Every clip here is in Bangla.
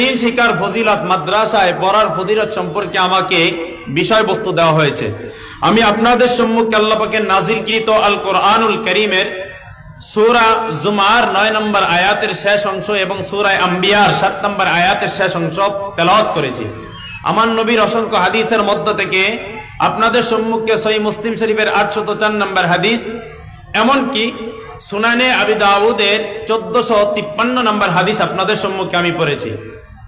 দিন শিকার ফজিলত মাদ্রাসায় পড়ার ফজিলত সম্পর্কে আমাকে বিষয়বস্তু দেওয়া হয়েছে। আমি আপনাদের সম্মুখে আল্লাহ পাকের নাজিলকৃত আল কোরআনুল করিমের সূরা জুমার নয় নম্বর আয়াতের শেষ অংশ এবং সূরায় আম্বিয়ার সাত নম্বর আয়াতের শেষ অংশ তেলাওয়াত করেছি। আমার নবীর অসংখ্য হাদিসের মধ্য থেকে আপনাদের সম্মুখে সহি মুসলিম শরীফের আটশত চার নম্বর হাদিস, এমনকি সুনানে আবি দাউদের চোদ্দশো তিপ্পান্ন নম্বর হাদিস আপনাদের সম্মুখে আমি পড়েছি।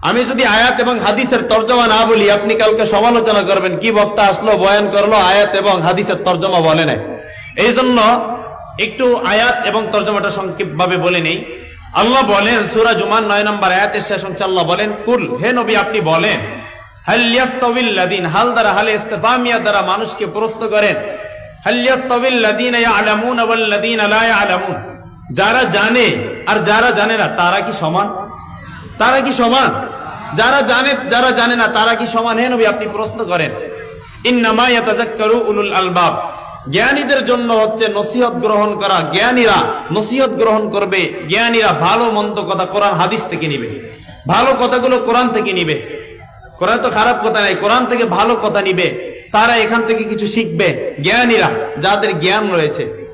আমি যদি আয়াত এবং হাদিসের তর্জমা না বলি, আপনি কালকে সমালোচনা করবেন, কি বক্তা আসলো, বয়ান করল, আয়াত এবং হাদিসের তর্জমা বলে নাই। এই জন্য একটু আয়াত এবং তর্জমাটা সংক্ষিপ্তভাবে বলে নেই। আল্লাহ বলেন, সুরা জুমান নয় নম্বর আয়াতের শেষ অংশে আল্লাহ বলেন, কুল, হে নবী, আপনি বলেন, হাল হাল দ্বারা, হাল ইস্তিফামিয়া দ্বারা মানুষকে প্রশ্ন করেন, হাল ইয়াস্তাউিল্লাযীনা ইয়ালামুন ওয়াল্লাযীনা লা ইয়ালামুন। যারা জানে আর যারা জানে না, তারা কি সমান? তারা কি সমান? যারা জানে যারা জানে না, তারা কি সমান? হে আপনি প্রশ্ন করেন। উলুল আলবাব। জ্ঞানীদের জন্য হচ্ছে নসিহত গ্রহণ করা। জ্ঞানীরা নসিহত গ্রহণ করবে। জ্ঞানীরা ভালো, মন্দ কথা কোরআন, হাদিস থেকে নিবে। ভালো কথাগুলো কোরআন থেকে নিবে। কোরআন তো খারাপ কথা নাই, কোরআন থেকে ভালো কথা নিবে। তারা এখান থেকে কিছু শিখবে। জ্ঞানীরা, যাদের জ্ঞান রয়েছে।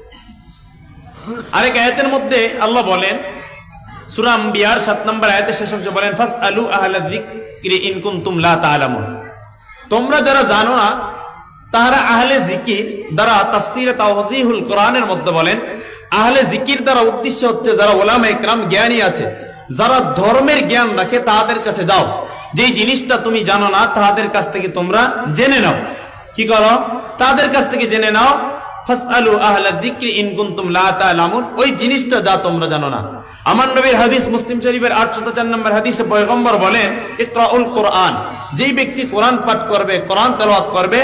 আরেক আয়াতের মধ্যে আল্লাহ বলেন সুরাম বিয়ার সাত নম্বর আয়াতের শেষ অংশ বলেন ফাস আলু আহলা যিকরি ইন কুনতুম লা তাআলামুন। তোমরা যারা জানো না, তাহারা আহলে জিকির দ্বারা তাফসিরে তাওজিহুল কোরআনের মধ্যে বলেন, আহলে জিকির দ্বারা উদ্দেশ্য হচ্ছে যারা ওলামা ইকরাম জ্ঞানী আছে, যারা ধর্মের জ্ঞান রাখে তাদের কাছে যাও। যেই জিনিসটা তুমি জানো না, তাদের কাছ থেকে তোমরা জেনে নাও। কি করো? তাদের কাছ থেকে জেনে নাও হাদিস মুসলিম শরীফের 804 নম্বর হাদিসে পয়গম্বর বলেন কোরআন। ব্যক্তি কোরআন পাঠ করবে করবে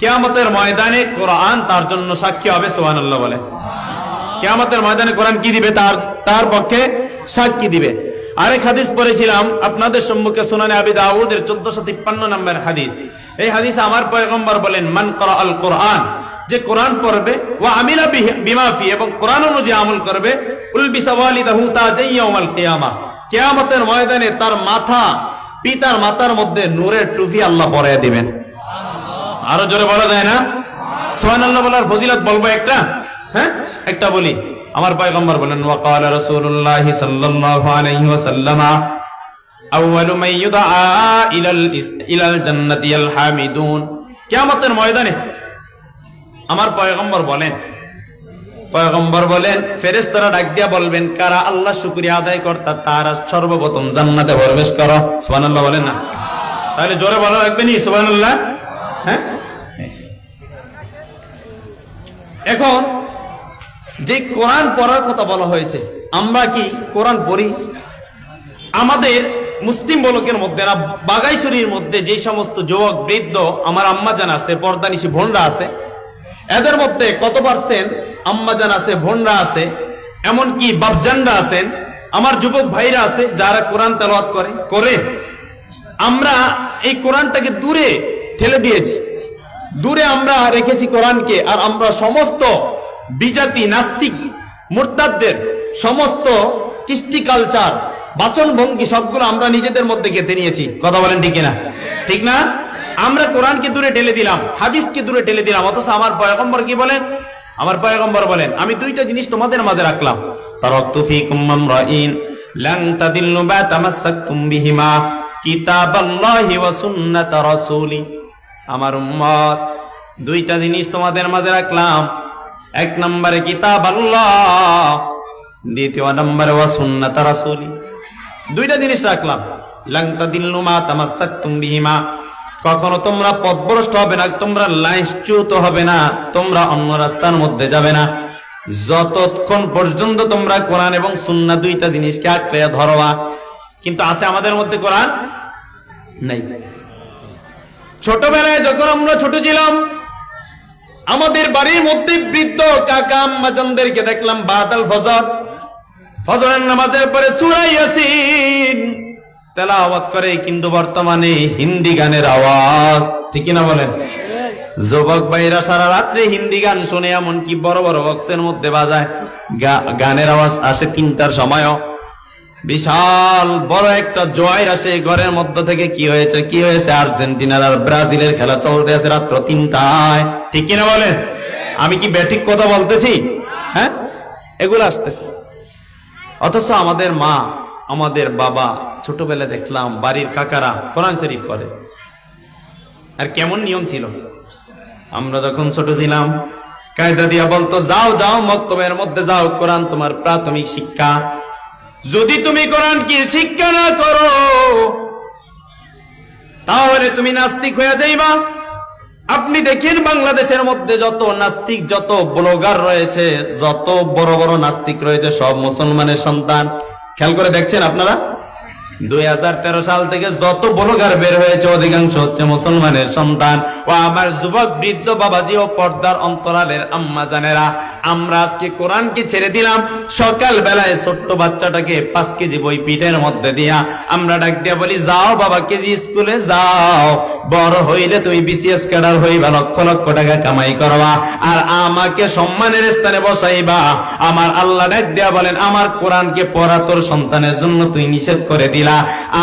কিয়ামতের ময়দানে কোরআন তার জন্য সাক্ষী হবে, সুবহানাল্লাহ বলে। কিয়ামতের ময়দানে কোরআন কি দিবে? তার তার পক্ষে সাক্ষী দিবে। আরেক হাদিস পড়েছিলাম, আপনাদের সম্মুখে সুনানে আবি দাউদের 1453 নম্বর হাদিস। এই হাদিসে আমার পয়গম্বর বলেন, মান করা আল কোরআন যে কোরআন পড়বে ও আমিলা বিমাফি, এবং কোরআন অনুযায়ী আমল করবে কিয়ামতের ময়দানে তার মাথা, পিতার মাথার মধ্যে নূরের টুপি আল্লাহ পরাইয়া দিবেন। আরও জোরে বলা যায় না? সুবহানাল্লাহ বলার ফজিলত বলব একটা? হ্যাঁ? একটা বলি। আমার পয়গম্বর বলেন ওয়াকাল রাসূলুল্লাহ সাল্লাল্লাহু আলাইহি ওয়াসাল্লাম আউয়ালু ইউদআ ইলাল ইলাল জান্নাতি আল হামিদুন কিয়ামতের ময়দানে আমার পয়গম্বর বলেন পয়গম্বর বলেন, ফেরেশতারা ডাক দিয়া বলবেন, কারা আল্লাহ শুকরিয়া আদায় কর্তা, তারা সর্বপ্রথম জান্নাতে প্রবেশ করো। সুবহানাল্লাহ বলেন না? তাহলে জোরে বলা লাগবে নি, সুবহানাল্লাহ? হ্যাঁ? এখন যে কোরআন পড়ার কথা বলা হয়েছে, আমরা কি কোরআন পড়ি? আমাদের মুসলিম বলকের মধ্যে না, বাগাইছড়ির মধ্যে যে সমস্ত যুবক, বৃদ্ধ, আমার আম্মাজান আছে, পর্দানিশি ভন্ডা আছে, এদের মধ্যে কত পার্সেন্ট আম্মাজান আছে ভন্ডা আছে, এমনকি বাবজানরা আছেন, আমার যুবক ভাইরা আছে, যারা কোরআন তেলাওয়াত করে করে। আমরা এই কোরআনটাকে দূরে ঠেলে দিয়েছি। দূরে আমরা রেখেছি কোরআনকে, আর আমরা সমস্ত বিজাতি, নাস্তিক, মোরতাদদের, সমস্ত কৃষ্টি কালচার বাচন ভঙ্গি সবগুলো আমরা নিজেদের মধ্যে গেঁথে নিয়েছি। কথা বলেন ঠিক না ঠিক না? আমরা কোরআনকে দূরে ঠেলে দিলাম, হাদিসকে দূরে ঠেলে দিলাম, অথচ আমার পয়গম্বর কি বলেন? আমার পয়গম্বর বলেন, আমি দুইটা জিনিস তোমাদের মাঝে রাখলাম। তারাক্তু ফীকুম মামরাইন, লান তাদিল্লু বা তামাসসাকতুম বিহিমা, কিতাবাল্লাহি ওয়া সুন্নাত রাসূলি। আমার উম্মত, দুইটা জিনিস তোমাদের মাঝে রাখলাম। এক নম্বরে কিতাব আল্লাহ দ্বিতীয় নম্বরে ওয়া সুন্নাত রাসূলি। দুইটা জিনিস রাখলাম। লাংতা দিল্লু মা তামাসসাকতুম বিহিমা। কখনো তোমরা পথভ্রষ্ট হবে না, তোমরা লাইনচ্যুত হবে না, তোমরা অন্য রাস্তার মধ্যে যাবে না। যতক্ষণ পর্যন্ত তোমরা কোরআন এবং সুন্না দুইটা জিনিসকে আঁকড়ে ধরবা, কিন্তু আছে আমাদের মধ্যে কোরআন নাই। ছোটবেলায় যখন আমরা ছোট ছিলাম, আমাদের বাড়ির মধ্যে বৃদ্ধ কাকা আম্মাজানদেরকে দেখলাম বাদাল ফজর। ফজরের নামাজের পরে সুরাই ইয়াসিন। তেলাওয়াত করে কিন্তু বর্তমানে হিন্দি গানের আওয়াজ। ঠিক না বলেন? যুবক ভাইরা সারা রাত্রে হিন্দি গান শুনে এমনকি বড় বড় বক্সের মধ্যে বাজায়। গানের আওয়াজ আসে তিনটার সময়ও। বিশাল বড় একটা জয়ের আসে ঘরের মধ্য থেকে। কি হয়েছে? কি হয়েছে? আর্জেন্টিনার আর ব্রাজিলের খেলা চলতে আছে রাত্র তিনটায়। ঠিক কিনা বলেন? আমি কি ব্যাটিক কথা বলতেছি? হ্যাঁ? এগুলো আসতেছে। অথচ আমাদের মা, আমাদের বাবা ছোটবেলায় দেখলাম বাড়ির কাকারা কোরআন শরীফ করে আর কেমন নিয়ম ছিল? আমরা যখন ছোট ছিলাম, কায়দা দিয়া বলতো, যাও যাও, মক্তবের মধ্যে যাও, কোরআন তোমার প্রাথমিক শিক্ষা। যদি তুমি কোরআন কি শিক্ষা না করো, তাহলে তুমি নাস্তিক হয়ে যাইবা। আপনি দেখেন বাংলাদেশের মধ্যে যত নাস্তিক, যত ব্লগার রয়েছে, যত বড় বড় নাস্তিক রয়েছে, সব মুসলমানের সন্তান। খেয়াল করে দেখছেন আপনারা? দুই হাজার তেরো সাল থেকে যত ব্লগার বের হয়েছে, অধিকাংশ হচ্ছে মুসলমানের সন্তান। ও আমার যুবক, বৃদ্ধ, বাবাজি ও পর্দার অন্তরালের আম্মা জানেরা। আমরা আজকে কোরআনকে ছেড়ে দিলাম। সকাল বেলায় ছোট্ট বাচ্চাটাকে পাঁচ কেজি বই পিঠের মধ্যে দিয়া আমরা ডাক দিয়া বলি, যাও বাবা, কেজি স্কুলে যাও। বড় হইলে তুমি বিসিএস ক্যাডার হইবা, লক্ষ লক্ষ টাকা কামাই করবা। আর আমাকে সম্মানের স্থানে বসাইবা। আমার আল্লাহ ডাক দিয়া বলেন, আমার কোরআনকে পড়া তোর সন্তানের জন্য তুই নিষেধ করে দিলা।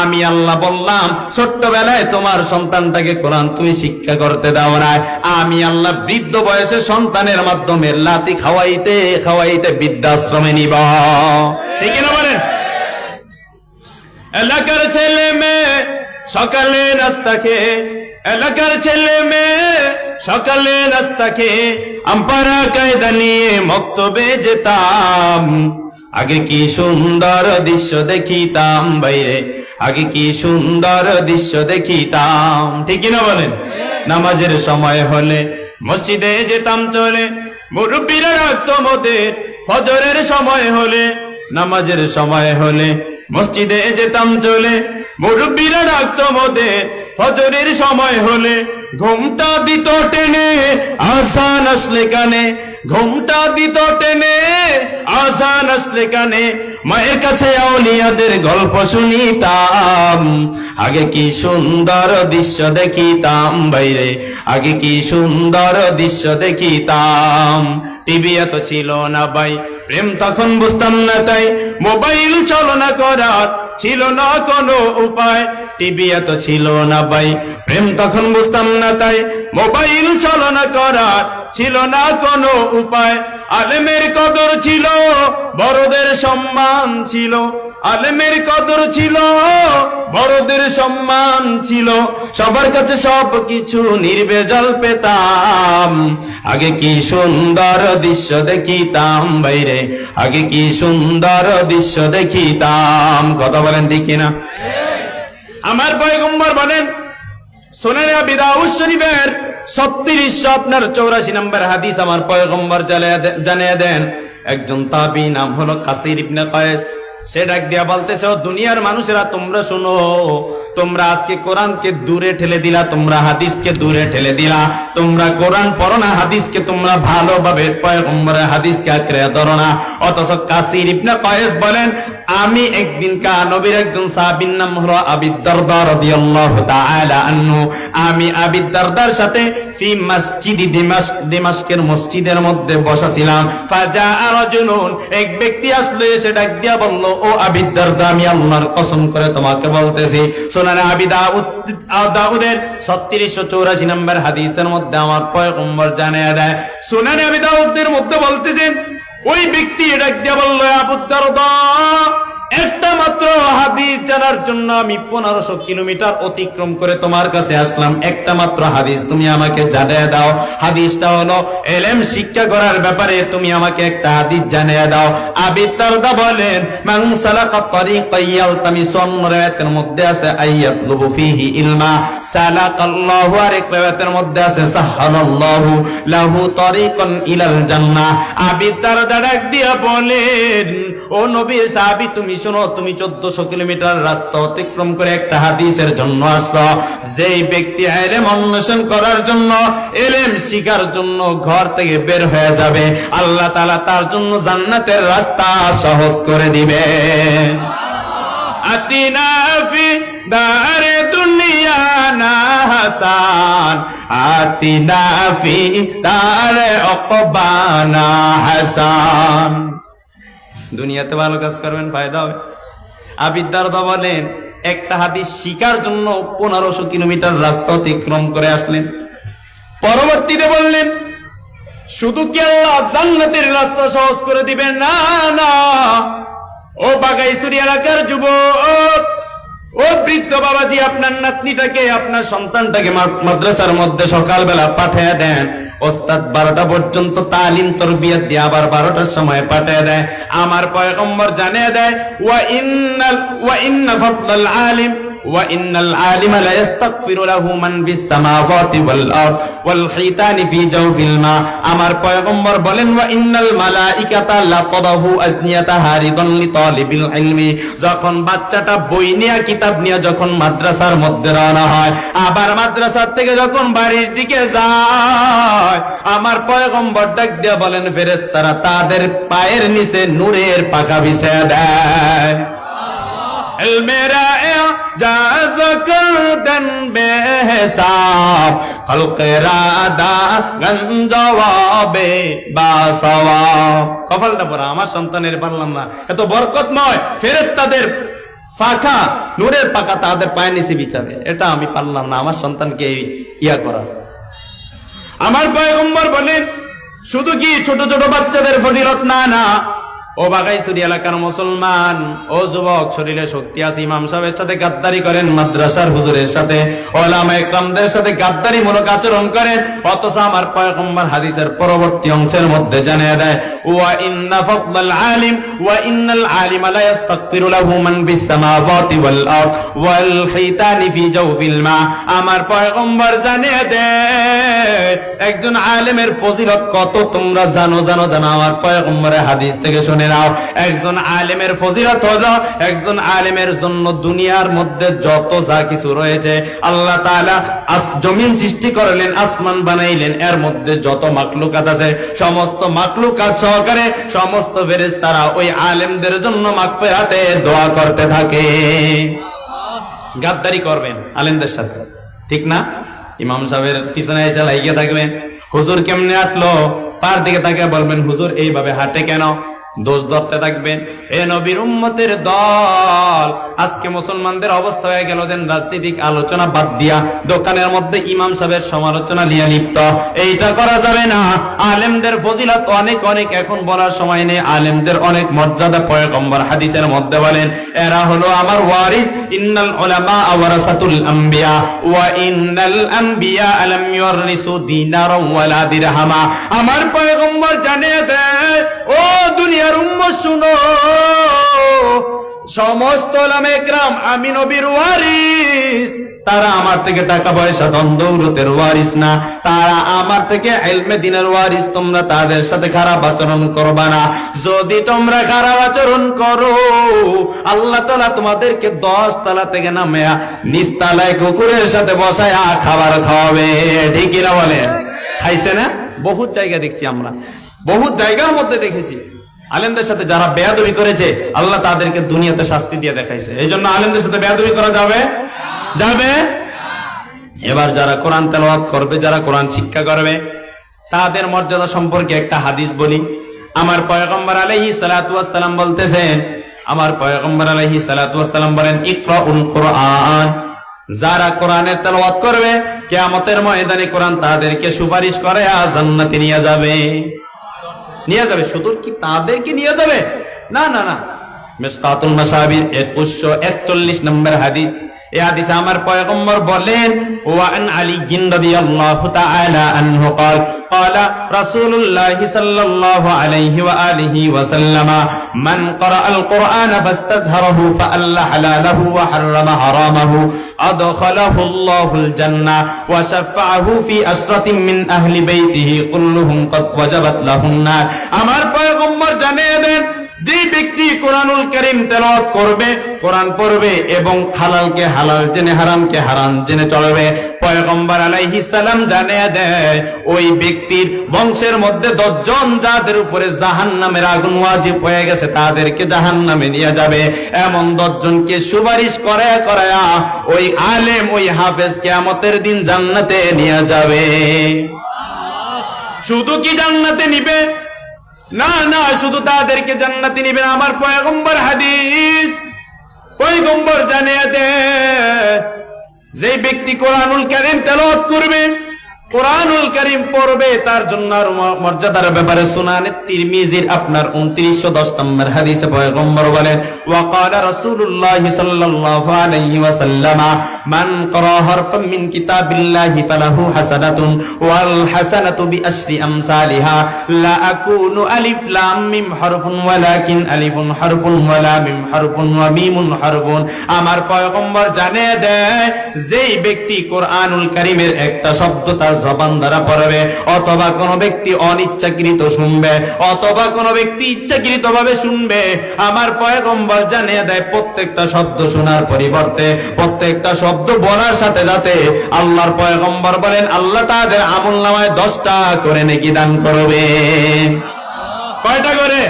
আমি আল্লাহ বললাম, ছোট্টবেলায় তোমার সন্তানটাকে কোরআন তুমি শিক্ষা করতে দাও না। আমি আল্লাহ বৃদ্ধ বয়সে সন্তানের মাধ্যমে লাতি খাওয়াইতে খাওয়াইতে বৃদ্ধাশ্রমে নিব। ঠিক না বলেন? এলাকার ছেলে মেয়ে সকালে নাস্তা খেয়ে, এলাকার ছেলে মেয়ে সকালে নাস্তা খেয়ে আম্পারা কায়দা নিয়ে মক্তবে যেতাম। আগে কি সুন্দর দৃশ্য দেখিতাম বাইরে? আগে কি সুন্দর দৃশ্য দেখিতাম? ঠিকই না বলেন? নামাজের সময় হলে মসজিদে যেতাম চলে, মুরব্বীরা রাখতো ফজরের সময় হলে, নামাজের সময় হলে মসজিদে যেতাম চলে, মুরব্বীরা ডাকতো মোদের। ফজরের সময় হলে ঘুমটা দিত টেনে আসান আসলে কানে। ঘুমটা দিত টেনে আসান আসলে কানে। মায়ের কাছে আউলিয়াদের গল্প শুনিতাম। আগে কি সুন্দর দৃশ্য দেখিতাম বাইরে, আগে কি সুন্দর দৃশ্য দেখিতাম। টিভি এত ছিল না ভাই, প্রেম তখন বুঝতাম না তাই, মোবাইল চলনা করার ছিল না কোনো উপায় টিভি এত ছিল না ভাই প্রেম তখন বুঝতাম না তাই, মোবাইল চলনা করার ছিল না কোনো উপায়। আলেমের কদর ছিল, বড়দের সম্মান ছিল। আলেমের কদর ছিল, বড়দের সম্মান ছিল। সবার কাছে সব কিছু নির্বেজল পেতাম। আগে কি সুন্দর দৃশ্য দেখিতাম বাইরে? আগে কি সুন্দর দৃশ্য দেখিতাম? কথা বলেন ঠিক কিনা? আমার পয়গম্বর বলেন সোনার বিদাউস শরীফের ছত্রিশশো আপনার চৌরাশি নম্বর হাদিস আমার পয়গম্বর জানিয়ে দেন। একজন তাবি নাম হলো কাসির ইবনে কয়েস। সে ডাক দিয়া বলতেছে দুনিয়ার মানুষেরা, তোমরা শুনো, তোমরা আজকে কোরআনকে দূরে ঠেলে দিলা, তোমরা হাদিসকে দূরে ঠেলে দিলা, তোমরা কোরআন পড়ো না, হাদিসকে তোমরা ভালোভাবে হাদিসকে আঁকড়ে ধরো না। অথচ কাসির ইবনে কয়েস বলেন, আমি একদিন কা নবীর একজন সাহাবীর নাম হলো আবিদ দারদা রাদিয়াল্লাহু তাআলা আনহু। আমি আবিদ দারদার সাথে মধ্যে বসা ফাজা রাজুলুন, এক ব্যক্তি আসলো, এসে ডাক দিয়া বলল, ও আবিদ দারদা, আমি আল্লাহর কসম করে তোমাকে বলতেছি। সুনান আবি দাউদ দাউদের 3684 নম্বর হাদিসের মধ্যে আমার মধ্যে বলতেছেন ওই ব্যক্তি ডাক দিয়া বলল একটা মাত্র হাদিস জানার জন্য আমি পনেরোশো কিলোমিটার অতিক্রম করে তোমার কাছে আসলাম। একটা মাত্র হাদিস, তুমি আমাকে জানিয়ে দাও। হাদিসটা হলো, এলেম শিক্ষা করার ব্যাপারে তুমি আমাকে একটা হাদিস জানিয়ে দাও। আবি তারদা বলেন, মান সালাকা তরিকান ইয়ালতামিসুন রায়াতের মধ্যে আছে আইয়াতলুবু ফিহি ইলমা। সালাকাল্লাহু আরেক রায়াতের মধ্যে আছে সাহালাল্লাহু লাহু তরিকান ইলাল জান্নাহ। আবি তারদা ডাক দিয়া বলেন, ও নবী সাহাবী, তুমি শোনো, তুমি চোদ্দশো কিলোমিটার রাস্তা অতিক্রম করে একটা হাদিসের জন্য আসছো। যেই ব্যক্তি এলেম অন্বেষণ করার জন্য, এলেম শিকার জন্য ঘর থেকে বের হয়ে যাবে, আল্লাহ তাআলা তার জন্য জান্নাতের রাস্তা সহজ করে দিবে। আতিনা ফি দারে দুনিয়া হাসান আতিনা ফি তার অকবানা হাসান। দুনিয়াতে ভালো কাজ করবেন, ফায়দা হবে। আবিদ্যার বলেন একটা হাদিস শিকার জন্য পনেরোশো কিলোমিটার রাস্তা অতিক্রম করে আসলেন। পরবর্তীতে বললেন, শুধু কি আল্লাহ জান্নাতের রাস্তা সহজ করে দিবেন? না না। ও বাগাইছড়ি এলাকার যুবক, ও বৃদ্ধ বাবাজি, আপনার নাতনিটাকে, আপনার সন্তানটাকে মাদ্রাসার মধ্যে সকালবেলা পাঠিয়ে দেন। ওস্তাদ বারোটা পর্যন্ত তালিম তরবিয়ত দিয়ে আবার বারোটার সময় পাঠিয়ে দেয়। আমার পয়গম্বর জানিয়ে দেয়, ওয়া ইন্নাল ওয়া ইন্না ফাদলাল আলিম। وإن العالم لا يستغفر له من في السماوات والأرض والحيتان في جوف الماء আমার পয়গম্বর বলেন ওয়া ইন্নাল মালাইকাতা লাতাদাহু আজনিয়াতাহা রিদান লিতালিবিল ইলমি যখন বাচ্চাটা বই নিয়ে কিতাব নিয়ে যখন মাদ্রাসার মধ্যে রওনা হয় আবার মাদ্রাসার থেকে যখন বাড়ির দিকে যায় আমার পয়গম্বর ডাক দিয়ে বলেন ফেরেশতারা তাদের পায়ের নিচে নূরের পাকা বিছিয়ে দেয় মেরা জাজকদন বেহসাব খলকেরাদা গঞ্জওয়াবে বাসওয়াব কফলটা আমার সন্তানের পারলাম না। এত বরকতময় ফেরেশতাদের ফাঁকা, নূরের পাকা তাদের পায়ে নিচে বিছাবে। এটা আমি পারলাম না, আমার সন্তানকে ইয়া করা। আমার পয়গম্বর বলেন, শুধু কি ছোট ছোট বাচ্চাদের ফজিলত না না? ও বাগাইছড়ি এলাকার মুসলমান, ও যুবক, শরীরে শক্তি আছে, ইমাম সাহেবের সাথে গাদ্দারি করেন, মাদ্রাসার হুজুরের সাথে ওলামা ইকরামদের সাথে গাদ্দারি মূলক আচরণ করেন, অথচ আমার পয়গম্বর হাদিসের পরবর্তী অংশের মধ্যে জানিয়ে দেয়, ওয়া ইন্না ফাদলাল আলিম, ওয়া ইন্নাল আলিমা লা ইস্তাগফিরু লাহু মান ফিস সামাওয়াতি ওয়াল আরদ, ওয়াল হিতানি ফি জাওফিল মা। আমার পয়গম্বর জানিয়ে দেয়, একজন আলেমের ফজিলত কত তোমরা জানো জানো জানো। আমার পয়গম্বরের হাদিস থেকে শুনে নাও, একজন আলেমের ফজিলত হলো, একজন আলেমের জন্য দুনিয়ার মধ্যে যত যা কিছু রয়েছে, আল্লাহ তাআলা জমিন সৃষ্টি করলেন, আসমান বানাইলেন, এর মধ্যে যত মাকলুকাত আছে, সমস্ত মাকলুকাত সহকারে সমস্ত ফেরেশতারা ওই আলেমদের জন্য মাগফিরাতে দোয়া করতে থাকে। গাদ্দারি করবেন আলেমদের সাথে, ঠিক না? ইমাম সাহেবের পিছনে এসে লাগিয়ে থাকবেন। হুজুর কেমনে আটলো তার দিকে তাকে বলবেন, হুজুর, এইভাবে হাঁটে কেন? দোষ ধরতে থাকবেন এ নবীর দল। আজকে মুসলমানদের অবস্থা হয়ে গেল রাজনৈতিক আলোচনা বাদ দিয়া দোকানের মধ্যে ইমাম সাহেবের সমালোচনা নিয়ে লিপ্ত। এইটা করা যাবে না। আলেমদের ফজিলত অনেক অনেক, এখন বলার সময় নেই। আলেমদের অনেক মর্যাদা পয়গম্বর হাদিসের মধ্যে বলেন, এরা হলো আমার ওয়ারিস, ইন্নাল উলামা আম্বিয়া, ওয়া ইন্নাল আম্বিয়া আলাম ইউরিসু ওয়ালা দিরহামা। আমার পয়গম্বর জানিয়ে দেয় ও দুনিয়ার উম্মত, শুনো। সমস্ত ওলামা একরাম, আমি নবীর ওয়ারিস। তারা আমার থেকে টাকা পয়সা, ধন দৌলতের ওয়ারিস না। তারা আমার থেকে এলমে দিনের ওয়ারিস, তোমরা তাদের সাথে খারাপ আচরণ করবা না। যদি তোমরা খারাপ আচরণ করো, আল্লাহ তালা তোমাদেরকে দশ তালা থেকে নামে নিচ তালায় কুকুরের সাথে বসায় খাবার খাওয়াবে। ঠিক কিনা বলে খাইছে না? বহুত জায়গা দেখছি আমরা। বহুত জায়গার মধ্যে দেখেছি। আলেমদের সাথে যারা বেয়াদবি করেছে, আল্লাহ তাদেরকে দুনিয়াতে শাস্তি দিয়ে দেখাইছে। এই জন্য আলেমদের সাথে বেয়াদবি করা যাবে? যাবে? এবার যারা কোরআন তেলাওয়াত করবে, যারা কোরআন শিক্ষা করবে, তাদের মর্যাদা সম্পর্কে একটা হাদিস বলি। আমার পয়গম্বর সালাতু ওয়াসসালাম বলতেছেন, আমার পয়গম্বর সালাতু ওয়াসসালাম বলেন, ইকরাউল কোরআন। যারা কোরআনের তেলাওয়াত করবে, কিয়ামতের ময়দানে কোরআন তাদেরকে সুপারিশ করে, আর নিয়ে যাবে। নিয়ে যাবে। শুধু কি তাদেরকে নিয়ে যাবে? না না না। মিসকাতুল মাসাবির 2141 নম্বর হাদিস। এই হাদিসে আমার পয়গম্বর বলেন ওয়া আন আলী রাদিয়াল্লাহু তাআলা আনহু قال قال رسول الله صلى الله عليه وآله وسلم من قرأ القرآن فاستظهره فأل حلاله وحرم حرامه أدخله الله الجنة وشفعه في أشرة من أهل بيته كلهم قد وجبت له النار আমার পয়গম্বর জানিয়ে দেন যে ব্যক্তি কোরআনুল করিম তেলাওয়াত করবে, কোরআন পড়বে এবং হালালকে হালাল জেনে, হারামকে হারাম জেনে চলবে, পয়গম্বর আলাইহিস সালাম জানিয়ে দেয় ওই ব্যক্তির বংশের মধ্যে দশজন যাদের উপরে জাহান্নামের আগুন ওয়াজিব হয়ে গেছে, তাদেরকে জাহান্নামে নিয়ে যাবে। এমন দশজনকে সুপারিশ করে, করায়া ওই আলেম, ওই হাফেজ কিয়ামতের দিন জান্নাতে নিয়ে যাবে। শুধু কি জান্নাতে নিবে? না না, শুধু তাদেরকে জান্নাতি নিবে না। আমার পয়গম্বর হাদিস, পয়গম্বর জানিয়ে যে ব্যক্তি কোরআনুল কারীম তেলাওয়াত করবে কোরআনুল কারীম পড়বে, তার জন্য মর্যাদার ব্যাপারে সুনানে তিরমিজির আপনার 2910 নম্বর হাদিসে পয়গম্বর বলেন, ওয়াকালা রাসূলুল্লাহি সাল্লাল্লাহু আলাইহি ওয়াসাল্লাম, মান ক্বারা হারফাম মিন কিতাবিল্লাহি ফালাহু হাসানাতুন, ওয়াল হাসানাতু বিআশরি আমসালিহা, লা আকুনু আলিফ লাম মিম হারফুন ওয়ালাকিন আলিফুন হারফুন ওয়া লামিম হারফুন ওয়া মিমুন হারফুন। আমার পয়গম্বর জানে দেয়, যেই ব্যক্তি কোরআনুল কারীমের একটা শব্দ তার জবান দ্বারা পড়বে অথবা কোন ব্যক্তি অনিচ্ছাকৃত শুনবে অথবা কোন ব্যক্তি ইচ্ছাকৃত ভাবে শুনবে। আমার পয়গম্বর জানিয়ে দেয় প্রত্যেকটা শব্দ শোনার পরিবর্তে প্রত্যেকটা শব্দ বলার সাথে সাথে আল্লাহর পয়গম্বর বলেন আল্লাহ তাদের আমল নামায় দশটা করে নাকি দান করবে। কয়টা করে?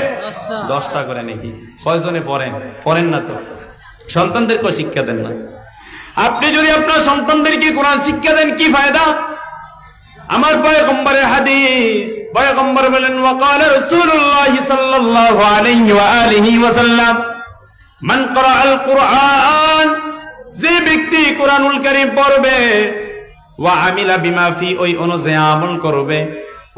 দশটা। করে নাকি। কয়জনে পড়েন? পড়েন না তো। সন্তানদেরকে শিক্ষা দেন না। আপনি যদি আপনার সন্তানদেরকে কোরআন শিক্ষা দেন কি ফায়দা? আমার পয়গম্বরের হাদিস, পয়গম্বর বলেন, ওয়াকাল রাসূলুল্লাহ সাল্লাল্লাহু আলাইহি ওয়া আলিহি ওয়াসাল্লাম, মান মান ক্বারাআল কুরআন যে ব্যক্তি কোরআনুল কারীম পড়বে, ওয়া আমিলা বিমা ফি ওই অনুযায়ী আমল করবে।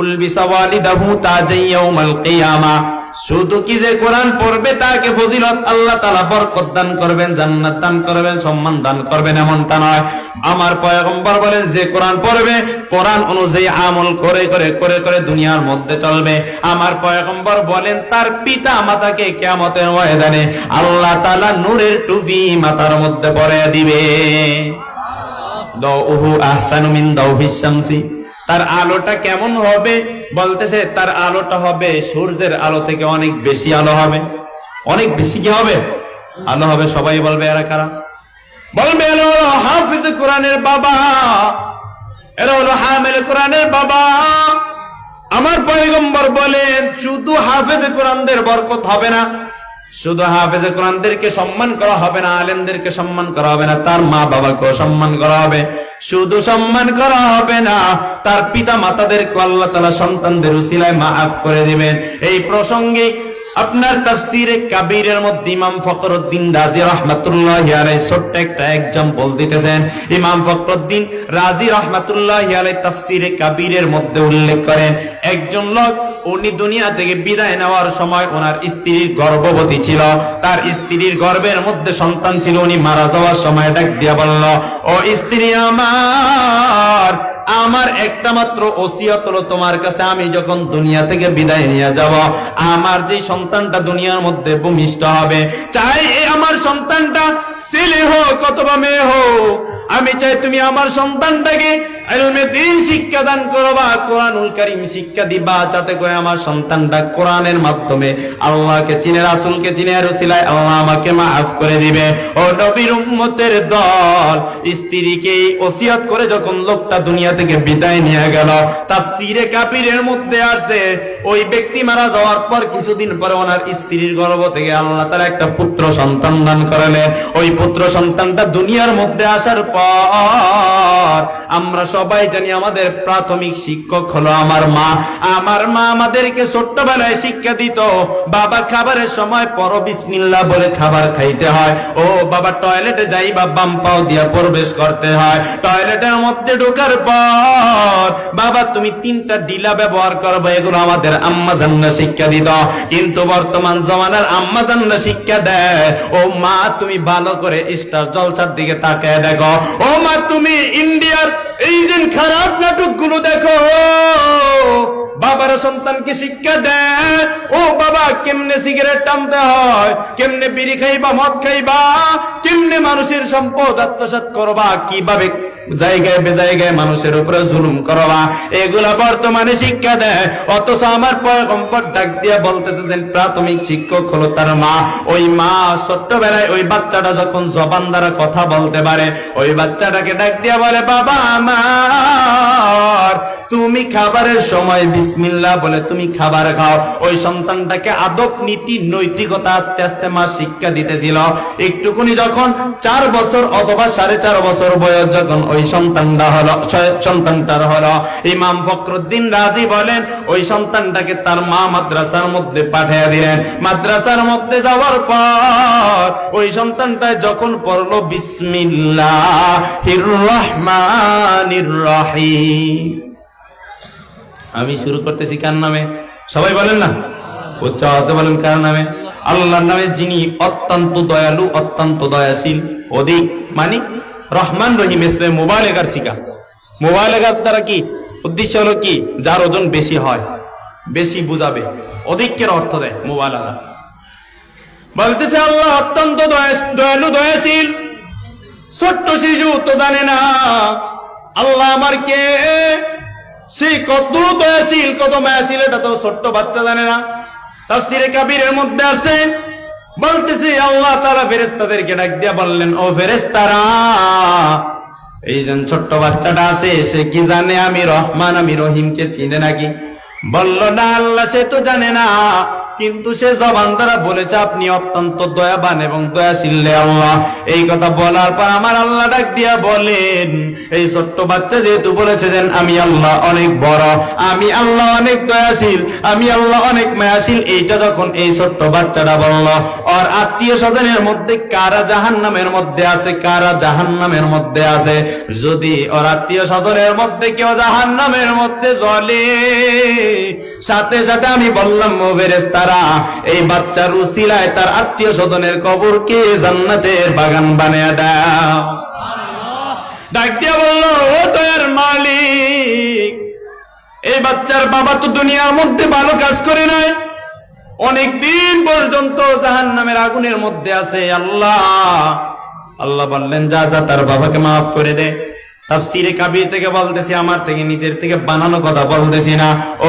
উলবিসা ওয়ালিদাহু তাজাইয়াউমাল কিয়ামা শুধু কি যে কোরআন পড়বে তাকে ফজিলত আল্লাহ তালা বরকত দান করবেন, জান্নাত দান করবেন, সম্মান দান করবেন এমনটা নয়। আমার পয়গম্বর বলেন, যে কোরআন পড়বে, কোরআন অনুযায়ী আমল করে করে করে করে দুনিয়ার মধ্যে চলবে। আমার পয়গম্বর বলেন, তার পিতা মাতাকে কিয়ামতের ময়দানে আল্লাহ তালা নূরের টুপি মাতার মধ্যে পরে দিবে। দাউহু আহসানু মিন দাউহিশ শামসি। তার আলোটা কেমন হবে? বলতেছে, তার আলোটা হবে সূর্যের আলো থেকে অনেক বেশি আলো হবে। অনেক বেশি কি হবে? আলো হবে, সবাই বলবে, এরা কারা? বলবে, এরা হলো হাফিজ কোরআনের বাবা। এরা হলো হামেল কোরআনের বাবা। আমার পয়গম্বর বলেন, শুধু হাফেজ কোরআনদের বরকত হবে না শুধু হাফেজে কোরআনদেরকে সম্মান করা হবে না, আলেমদেরকে সম্মান করা হবে না, তার মা বাবাকেও সম্মান করা হবে। শুধু সম্মান করা হবে না, তার পিতা মাতাদেরকে আল্লাহ তালা সন্তানদের উসিলায় মাফ করে দিবেন। এই প্রসঙ্গে আপনার তাফসিরে কাবিরের মধ্যে ইমাম ফখরুদ্দিন রাজি রহমাতুল্লাহ আলাই ছোট্ট একটা এক্সাম্পল দিতেছেন। ইমাম ফখরুদ্দিন রাজি রহমাতুল্লাহ আলাই তাফসিরে কাবিরের মধ্যে উল্লেখ করেন, একজন লোক উনি দুনিয়া থেকে বিদায় নেওয়ার সময় ওনার স্ত্রীর গর্ভবতী ছিল। তার স্ত্রীর গর্ভের মধ্যে সন্তান ছিল, উনি মারা যাওয়ার সময় ডাক দিয়া বলল, ও স্ত্রী আমার আমার একটা মাত্র ওসিয়ত হলো তোমার কাছে, আমি যখন দুনিয়া থেকে বিদায় নিয়ে যাব, আমার যে সন্তানটা দুনিয়ার মধ্যে ভূমিষ্ঠ হবে, চাই আমার সন্তানটা ছেলে হোক অথবা মেয়ে হোক, আমি চাই তুমি আমার সন্তানটাকে শিক্ষা দান কোরআনুল শিক্ষা দিবা, যাতে করে আমার সন্তানটা কোরআনের মাধ্যমে আল্লাহকে চিনে চিনে, আর উসিলায় আল্লাহ আমাকে মাফ করে দিবে। ও নবীর উম্মতের দল স্ত্রীকে ওসিয়ত করে যখন লোকটা দুনিয়া থেকে বিদায় নিয়ে গেল। তাফসীরে কাপিরের মধ্যে আসে, ওই ব্যক্তি মারা যাওয়ার পর কিছুদিন পরে ওনার স্ত্রীর গর্ভ থেকে আল্লাহ তাআলা একটা পুত্র সন্তান দান করালেন। ওই পুত্র সন্তানটা দুনিয়ার মধ্যে আসার পর আমরা সবাই জানি আমাদের প্রাথমিক শিক্ষক হলো আমার মা। আমার মা আমাদেরকে ছোট্টবেলায় শিক্ষা দিত, বাবা খাবারের সময় পর বিসমিল্লাহ বলে খাবার খাইতে হয়। ও বাবা, টয়লেটে যাই বা বাম পাও দিয়া প্রবেশ করতে হয়। টয়লেটের মধ্যে ঢোকার পর বাবা, তুমি তিনটা ডিলা ব্যবহার করবে, এগুলো আমাদের আম্মা জান্না শিক্ষা দিত। কিন্তু বর্তমান জমানার আম্মা জান্না শিক্ষা দেয়। ও মা, তুমি ভালো করে স্টার জলসার দিকে তাকায় দেখো। ও মা, তুমি ইন্ডিয়ার এই দিন খারাপ নাটকগুলো দেখো। বাবার সন্তানকে শিক্ষা দেয়। ও বাবা, কেমনে সিগারেট টানতে হয়? কেমনে বিড়ি খাইবা, মদ খাইবা? কেমনে মানুষের সম্পদ আত্মসাৎ করবা? কীভাবে জায়গায় বেজায়গায় মানুষের উপরে জুলুম করবা। এগুলা বর্তমানে শিক্ষা দেয়। অথচ আমার পয়গম্বর ডাক দিয়ে বলতেছে যে, প্রাথমিক শিক্ষক হলো তার মা। ওই মা ছোট্টবেলায় ওই বাচ্চাটা যখন জবান দ্বারা কথা বলতে পারে, ওই বাচ্চাটাকে ডাক দিয়ে বলে, বাবা আমার, তুমি খাবারের সময় বিসমিল্লাহ বলে তুমি খাবার খাও। ওই সন্তানটাকে আদব, নীতি, নৈতিকতা আস্তে আস্তে মা শিক্ষা দিতেছিল। একটুকুনি যখন চার বছর অথবা সাড়ে চার বছর বয়স যখন ওই সন্তানটা হলো সন্তানটার হলো ইমাম ফখরুদ্দিন রাজি বলেন, ওই সন্তানটাকে তার মা মাদ্রাসার মধ্যে পাঠিয়ে দিলেন। মাদ্রাসার মধ্যে যাওয়ার পর ওই সন্তানটা যখন পড়ল, বিসমিল্লাহ রহমানির রহিম। আমি শুরু করতেছি কার নামে? সবাই বলেন না? উচ্চ আওয়াজে বলেন কার নামে? আল্লাহর নামে যিনি অত্যন্ত দয়ালু, অত্যন্ত দয়াশীল, অধিক মানে রহমান রহিম ইসলাম মোবাইলেগার শিকা। মোবাইলেগার দ্বারা কি? উদ্দেশ্য হলো কি? যার ওজন বেশি হয়, বেশি বুঝাবে। অধিকের অর্থ দেয় মোবাইল মোবাইলেগা বলতেছে আল্লাহ, অত্যন্ত দয়া- দয়ালু, দয়াশীল। ছোট্ট শিশু তো জানে না, আল্লাহ আমার কে? সে কত দয়াশীল, কত মায়াশীল, এটা তো ছোট্ট বাচ্চা জানে না। তাফসিরে কাবিরের মধ্যে আছে বলতেছে, আল্লাহ তারা ফেরেস্তাদেরকে ডাক দিয়া বললেন, ও ফেরেস্তারা এই যে ছোট্ট বাচ্চাটা আছে, সে কি জানে আমি রহমান, আমি রহিমকে চিনে নাকি? বলল, না, আল্লাহ, সে তো জানে না। কিন্তু সে জবান দ্বারা বলেছে, আপনি অত্যন্ত দয়াবান এবং দয়াশীল আল্লাহ। এই কথা বলার পর আমার আল্লাহ ডাক দিয়া বলেন, এই ছোট্ট বাচ্চা যেহেতু বলেছে যে, আমি আল্লাহ অনেক বড়, আমি আল্লাহ অনেক দয়াশীল, আমি আল্লাহ অনেক মায়াশীল, এইটা যখন এই ছোট্ট বাচ্চাটা বলল ওর আত্মীয় স্বজনের মধ্যে কারা জাহান নামের মধ্যে আছে, কারা জাহান নামের মধ্যে আছে? যদি ওর আত্মীয় স্বজনের মধ্যে কেউ জাহান নামের মধ্যে জ্বলে, সাথে সাথে আমি বললাম, ও তারা এই বাচ্চার উসিলায় তার আত্মীয় স্বজনের কবরকে জান্নাতের বাগান বানিয়ে দিয়া বলল, ও তোর মালিক, এই বাচ্চার বাবা তো দুনিয়ার মধ্যে ভালো কাজ করে নাই। অনেক দিন পর্যন্ত জাহান নামের আগুনের মধ্যে আছে, আল্লাহ। আল্লাহ বললেন, যা যা, তার বাবাকে মাফ করে দে। তাফসিরে কাবির থেকে বলতেছি, আমার থেকে নিজের থেকে বানানো কথা বলতেছি না। ও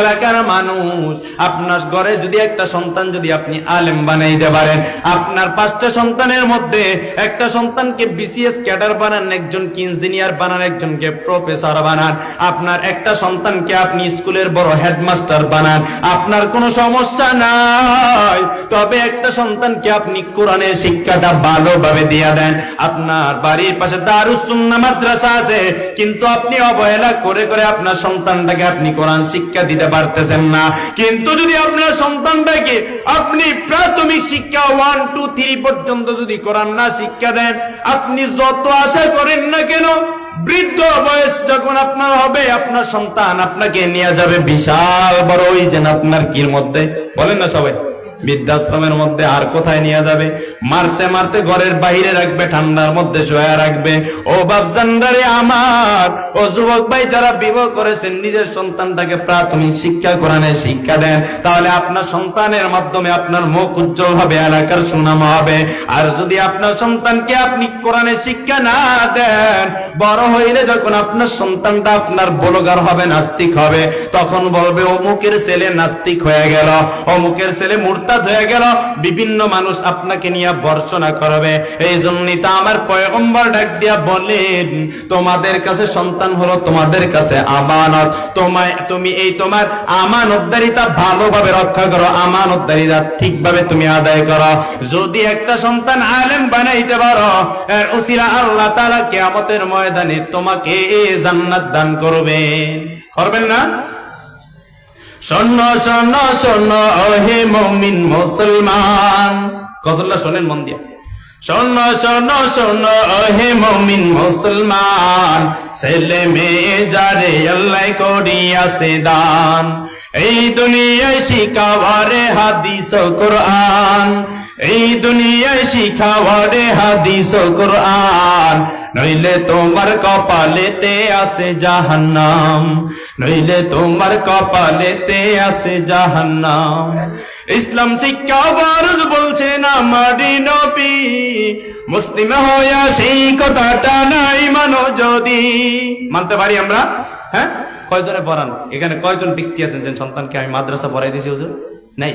এলাকার মানুষ, আপনার ঘরে যদি একটা সন্তান যদি আপনি আলেম বানাইতে পারেন, আপনার পাঁচটা সন্তানের মধ্যে একটা সন্তানকে বিসিএস ক্যাডার বানান একজনকে ইঞ্জিনিয়ার বানান, একজনকে প্রফেসর বানান, আপনার একটা সন্তানকে আপনি স্কুলের বড় হেডমাস্টার বানান, আপনার কোনো সমস্যা নাই, তবে একটা সন্তানকে আপনি কোরআনের শিক্ষাটা ভালোভাবে দিয়ে দেন, আপনার বাড়ির পাশে দারুসুন্না মাদ্রাসা আছে, কিন্তু আপনি অবহেলা করে করে আপনার সন্তানটাকে আপনি কোরআন শিক্ষা দিতে পারতেছেন না। কিন্তু যদি আপনার সন্তানটাকে আপনি প্রাথমিক শিক্ষা ওয়ান টু থ্রি পর্যন্ত যদি কোরআন না শিক্ষা দেন, আপনি যত আশা করেন না কেন, বৃদ্ধ বয়স যখন আপনার হবে, আপনার সন্তান আপনাকে নিয়ে যাবে বিশাল বড় ওই যেন আপনার কির মধ্যে। বলেন না সবাই। বৃদ্ধাশ্রমের মধ্যে আর কোথায় নিয়ে যাবে? মারতে মারতে ঘরের বাইরে রাখবে, ঠান্ডার মধ্যে শোয়া রাখবে। ও বাবজান্ডারে আমার, ও যুবক ভাই যারা বিবাহ করেছেন, নিজের সন্তানটাকে প্রাথমিক শিক্ষা কোরআনের শিক্ষা দেন। তাহলে আপনার সন্তানের মাধ্যমে আপনার মুখ উজ্জ্বল হবে, এলাকার সুনাম হবে। আর যদি আপনার সন্তানকে আপনি কোরআনের শিক্ষা না দেন, বড় হইলে যখন আপনার সন্তানটা আপনার বলগার হবে, নাস্তিক হবে, তখন বলবে, অমুকের ছেলে নাস্তিক হয়ে গেল। অমুকের ছেলে মুরতাদ হয়ে গেল, বিভিন্ন মানুষ আপনাকে নিয়ে বর্ষনা করবে। এই জন্যই তো আমার পয়গম্বর ডাক দিয়া বলেন তোমাদের কাছে সন্তান হলো তোমাদের কাছে আমানত। তোমায়, তুমি এই তোমার আমানতদারিতা ভালোভাবে রক্ষা করো, আমানতদারিতা ঠিকভাবে তুমি আদায় করো। যদি একটা সন্তান আলেম বানাইতে পারো, এর উসিলা আল্লাহ তাআলা কিয়ামতের ময়দানে তোমাকে জান্নাত দান করবেন। করবেন না? শোন শোন শোন হে মমিন মুসলমান। কতল্লা শোনেন মন দিয়া। শোন শোন শোন হে মমিন মুসলমান। ছেলে মেয়ে যারে আল্লাহ করিয়াছে দান। এই দুনিয়ায় শিখাবারে হাদিস কোরআন। এই দুনিয়ায় শিখাবারে হাদিস ও কোরআন। নইলে তোমার কপালেতে আছে জাহান্নাম। নইলে তোমার কপালেতে আছে জাহান্নাম। ইসলাম শিক্ষা ফরজ বলছেন আমারি নবী। মুসলিম হইয়া সেই কথাটা নাই মানো যদি। মানতে পারি আমরা? হ্যাঁ? কয়জনে পড়ান? এখানে কয়জন ব্যক্তি আছেন যে সন্তানকে আমি মাদ্রাসা পড়াই দিয়েছি হুজুর? নাই?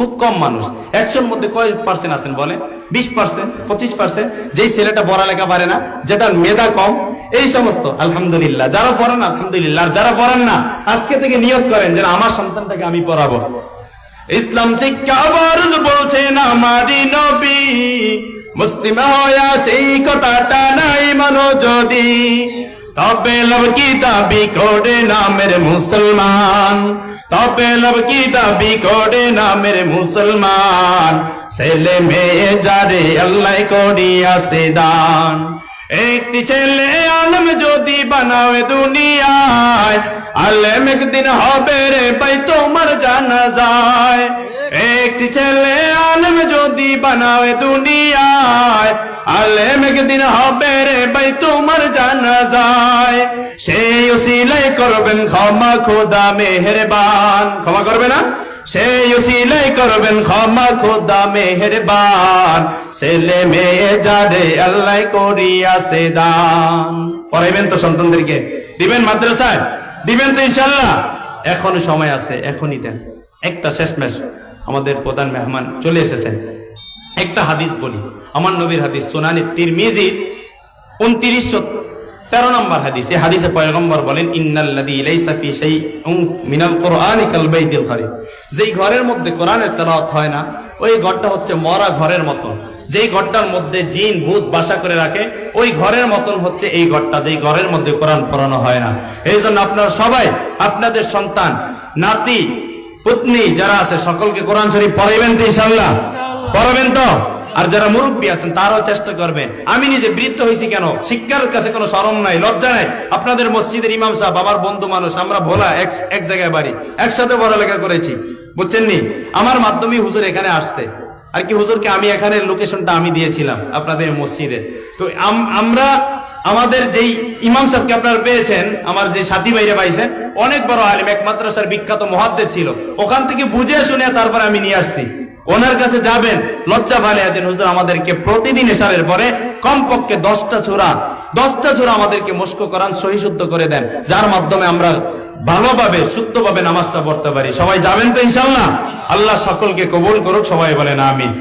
খুব কম মানুষ। একশোর মধ্যে কয় পার্সেন্ট আছেন বলে বিশ পার্সেন্ট পঁচিশ পার্সেন্ট যেই ছেলেটা পড়ালেখা পারে না, যেটার মেধা কম, এই সমস্ত, আলহামদুলিল্লাহ। যারা পড়েন আলহামদুলিল্লাহ যারা পড়েন না, আজকে থেকে নিয়োগ করেন যে আমার সন্তানটাকে আমি পড়াবো। ইসলাম শিক্ষা বলছেন আমারি নবী, মুসলিম হয়া সেই কথাটা নাই মানো যদি। তবে লব কি দাবি করে নামের মুসলমান? তবে লব কি দাবি করে নামের মুসলমান? ছেলে মেয়ে যারে আল্লাহ করিয়াছে দান। একটি ছেলে আলম যদি বানাবে দুনিয়ায়, আলেম একদিন হবে রে ভাই তোমার জানা যায় একটি ছেলে আলেম যদি বানাবে দুনিয়ায়, আলেম একদিন হবে রে তোমার জানা যায়, সেই উসিলাই করবেন ক্ষমা খোদা মেহেরবান। ক্ষমা করবে না? সেই উসিলাই করবেন ক্ষমা খোদা মেহেরবান। ছেলে মেয়ে যারে আল্লাহ দান। পড়াইবেন তো সন্তানদেরকে। দিবেন মাদ্রাসায়? দিবেন তো ইনশাল্লাহ এখনও সময় আছে, এখনই দেন। একটা শেষমেশ আমাদের প্রধান মেহমান চলে এসেছেন। একটা হাদিস বলি। আমার নবীর হাদিস, সোনানি তিরমিজি উনত্রিশশো তেরো নম্বর হাদিস। এই হাদিসে পয়গম্বর বলেন কুরআনি কাল যেই ঘরের মধ্যে কোরআনের তেলাওয়াত হয় না, ওই ঘরটা হচ্ছে মরা ঘরের মতন। যেই ঘরটার মধ্যে জিন, ভূত বাসা করে রাখে, ওই ঘরের মতন হচ্ছে এই ঘরটা, যেই ঘরের মধ্যে কোরআন পড়ানো হয় না। এই জন্য আপনারা সবাই, আপনাদের সন্তান, নাতি, পত্নী যারা আছে, সকলকে কোরআন শরীফ পড়াইবেন তো ইনশাল্লাহ পড়াবেন তো? আর যারা মুরব্বী আছেন, তারাও চেষ্টা করবেন। আমি নিজে বৃদ্ধ হয়েছি কেন? শিক্ষার কাছে কোনো শরম নাই, লজ্জা নাই। আপনাদের মসজিদের ইমাম সাহেব, আমার বন্ধু মানুষ, আমরা ভোলা, এক এক জায়গায় বাড়ি। একসাথে পড়ালেখা করেছি। বুঝছেন নি? আমার মাধ্যমে হুজুর এখানে আসছে। আর কি হুজুরকে আমি এখানে লোকেশনটা আমি দিয়েছিলাম, আপনাদের মসজিদে। তো আম- আমরা আমাদের যেই ইমাম সাহেবকে আপনারা পেয়েছেন, আমার যে সাথী ভাইরা পাইছেন, অনেক বড় আলিম, এক মাদ্রাসার বিখ্যাত মহাদ্দে ছিল। ওখান থেকে বুঝে শুনে তারপর আমি নিয়ে আসছি। ওনার কাছে যাবেন, লজ্জা ফালে আছেন, হুজুর, আমাদেরকে প্রতিদিন এসারের পরে কমপক্ষে দশটা ছোড়া দশটা ছোড়া আমাদেরকে মস্ক করান, সহি শুদ্ধ করে দেন, যার মাধ্যমে আমরা ভালোভাবে, শুদ্ধভাবে নামাজটা পড়তে পারি। সবাই যাবেন তো ইনশাল্লাহ আল্লাহ সকলকে কবুল করুক, সবাই বলেন আমিন।